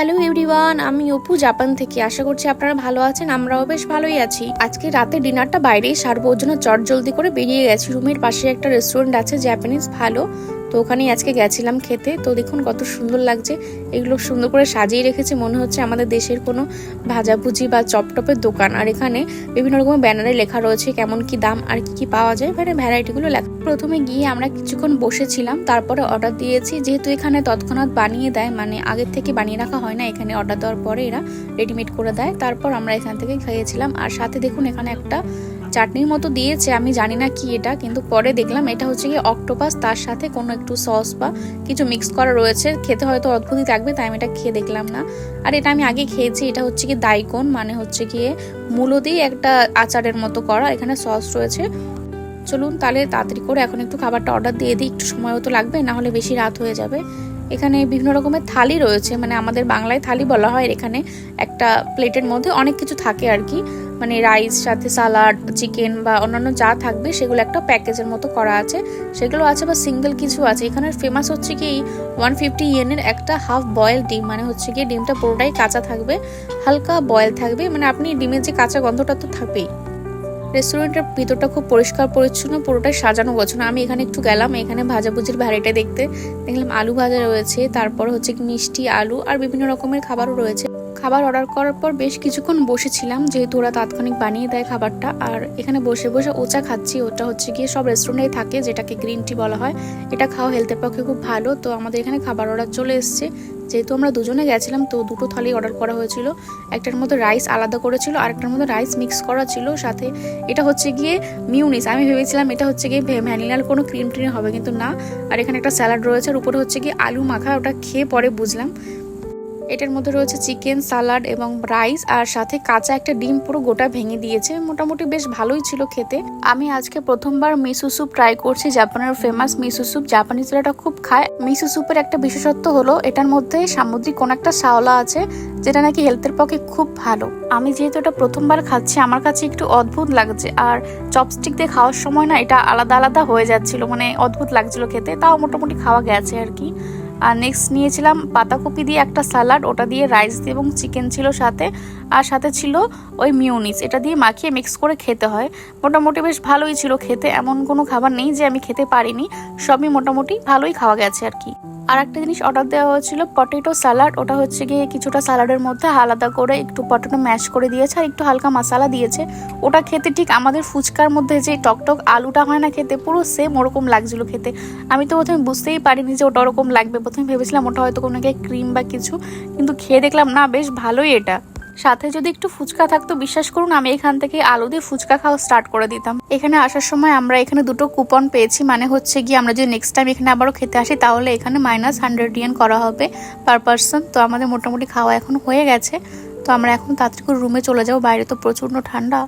Hello everyone আমি Apu, Japan থেকে। আশা করছি আপনারা ভালো আছেন, আমরাও বেশ ভালোই আছি। আজকে রাতে ডিনারটা বাইরেই সারবো, ওর জন্য চট জলদি করে বেরিয়ে গেছি। রুমের পাশে একটা রেস্টুরেন্ট আছে জ্যাপানিজ ভালো। তো ওখানেই আজকে গেছিলাম খেতে। তো দেখুন কত সুন্দর লাগছে। এগুলো সুন্দর করে সাজিয়ে রেখেছে। মনে হচ্ছে আমাদের দেশের কোনো ভাজাভুজি বা চপটপের দোকান। আর এখানে বিভিন্ন রকমের ব্যানারে লেখা রয়েছে কেমন কি দাম আর কি কি পাওয়া যায়। মানে ভ্যারাইটিগুলো লেখা। প্রথমে গিয়ে আমরা কিছুক্ষণ বসেছিলাম। তারপরে অর্ডার দিয়েছি। যেহেতু এখানে তৎক্ষণাৎ বানিয়ে দেয় মানে আগের থেকে বানিয়ে রাখা হয় না এখানে অর্ডার দেওয়ার পরে এরা রেডিমেড করে দেয়। তারপর আমরা এখান থেকে খেয়েছিলাম। আর সাথে দেখুন এখানে একটা চাটনির মতো দিয়েছে, আমি জানি না কি এটা, কিন্তু পরে দেখলাম এটা হচ্ছে কি অক্টোপাস তার সাথে কোনো একটু সস বা কিছু মিক্স করা রয়েছে। খেতে হয়তো অদ্ভুতই লাগবে তাই আমি এটা খেয়ে দেখলাম না। আর এটা আমি আগে খেয়েছি, এটা হচ্ছে কি দাইকন মানে হচ্ছে গিয়ে মূলো দিয়ে একটা আচারের মতো করা, এখানে সস রয়েছে। চলুন তাহলে তাড়াতাড়ি করে এখন একটু খাবারটা অর্ডার দিয়ে দিই, একটু সময়ও তো লাগবে, না হলে বেশি রাত হয়ে যাবে। এখানে বিভিন্ন রকমের থালি রয়েছে মানে আমাদের বাংলায় থালি বলা হয়, এখানে একটা প্লেটের মধ্যে অনেক কিছু থাকে আর কি। মানে রাইস সাথে সালাড চিকেন বা অন্যান্য যা থাকবে, সেগুলো একটা প্যাকেজের মতো করা আছে। সেগুলো আছে বা সিঙ্গেল কিছু আছে। এখানে ফেমাস হচ্ছে কি ওয়ান ফিফটি ইয়েনের একটা হাফ বয়েল ডিম। মানে হচ্ছে কি ডিমটা পুরোটাই কাঁচা থাকবে, হালকা বয়েল থাকবে। মানে আপনি ডিমের যে কাঁচা গন্ধটা তো থাকবেই রেস্টুরেন্টের ভিতরটা খুব পরিষ্কার, পরিচ্ছন্ন, পুরোটাই সাজানো গোছানো। আমি এখানে একটু গেলাম, এখানে ভাজাভুজির ভ্যারাইটি দেখতে। দেখলাম আলু ভাজা রয়েছে, তারপর হচ্ছে মিষ্টি, আলু আর বিভিন্ন রকমের খাবারও রয়েছে। খাবার অর্ডার করার পর বেশ কিছুক্ষণ বসেছিলাম, যেহেতু ওরা তাৎক্ষণিক বানিয়ে দেয় খাবারটা। আর এখানে বসে বসে ওচা খাচ্ছি, ওটা হচ্ছে গিয়ে সব রেস্টুরেন্টেই থাকে, যেটাকে গ্রিন টি বলা হয়। এটা খাওয়া হেলথের পক্ষে খুব ভালো। তো আমাদের এখানে খাবার অর্ডার চলে এসছে। যেহেতু আমরা দুজনে গেছিলাম, তো দুটো থালি অর্ডার করা হয়েছিল। একটার মধ্যে রাইস আলাদা করেছিল আর একটার মধ্যে রাইস মিক্স করা ছিল। সাথে এটা হচ্ছে গিয়ে মিউনিস আমি ভেবেছিলাম এটা হচ্ছে গিয়ে ভ্যানিলার কোনো ক্রিম ট্রিম হবে, কিন্তু না। আর এখানে একটা স্যালাড রয়েছে, আর উপরে হচ্ছে গিয়ে আলু মাখা, ওটা খেয়ে পরে বুঝলাম। এটার মধ্যে রয়েছে চিকেন, সালাড এবং রাইস, আর সাথে কাঁচা একটা ডিম পুরো গোটা ভেঙে দিয়েছে। মোটামুটি বেশ ভালোই ছিল খেতে। আমি আজকে প্রথমবার মিসু স্যুপ ট্রাই করছি জাপানের ফেমাস মিসু স্যুপ। জাপানিজরা এটা খুব খায়। মিসু স্যুপের একটা বিশেষত্ব হলো, এটার মধ্যে সামুদ্রিক কোন একটা শাওলা আছে, যেটা নাকি হেলথের পক্ষে খুব ভালো। আমি যেহেতু এটা প্রথমবার খাচ্ছি, আমার কাছে একটু অদ্ভুত লাগছে, আর চপস্টিক দিয়ে খাওয়ার সময় না এটা আলাদা আলাদা হয়ে যাচ্ছিল মানে অদ্ভুত লাগছিল খেতে। তাও মোটামুটি খাওয়া গেছে আর কি। আর নেক্সট নিয়েছিলাম পাতাকপি দিয়ে একটা স্যালাড ওটা দিয়ে রাইস দিয়ে এবং চিকেন ছিল সাথে। আর সাথে ছিল ওই মিউনিস এটা দিয়ে মাখিয়ে মিক্স করে খেতে হয়। মোটামুটি বেশ ভালোই ছিল খেতে, এমন কোনো খাবার নেই যে আমি খেতে পারিনি। সবই মোটামুটি ভালোই খাওয়া গেছে আর কি। আর একটা জিনিস অর্ডার দেওয়া হয়েছিল পটেটো স্যালাড ওটা হচ্ছে গিয়ে কিছুটা স্যালাডের মধ্যে আলাদা করে একটু পটেটো ম্যাশ করে দিয়েছে আর একটু হালকা মশালা দিয়েছে। ওটা খেতে ঠিক আমাদের ফুচকার মধ্যে যে টকটক আলুটা হয় না খেতে, পুরো সেম ওরকম লাগছিল খেতে। আমি তো প্রথমে বুঝতেই পারিনি যে ওটা ওরকম লাগবে। প্রথমে ভেবেছিলাম ওটা হয়তো কোনো ক্রিম বা কিছু, কিন্তু খেয়ে দেখলাম না, বেশ ভালোই এটা। সাথে যদি একটু ফুচকা থাকতো, বিশ্বাস করুন, আমি এখান থেকে আলু দিয়ে ফুচকা খাওয়া স্টার্ট করে দিতাম। এখানে আসার সময় আমরা এখানে দুটো কুপন পেয়েছি মানে হচ্ছে গিয়ে আমরা যদি নেক্সট টাইম এখানে আবারও খেতে আসি, তাহলে এখানে মাইনাস হান্ড্রেড ইয়ান করা হবে পার পার্সন তো আমাদের মোটামুটি খাওয়া এখন হয়ে গেছে। তো আমরা এখন তাড়াতাড়ি করে রুমে চলে যাব, বাইরে তো প্রচণ্ড ঠান্ডা।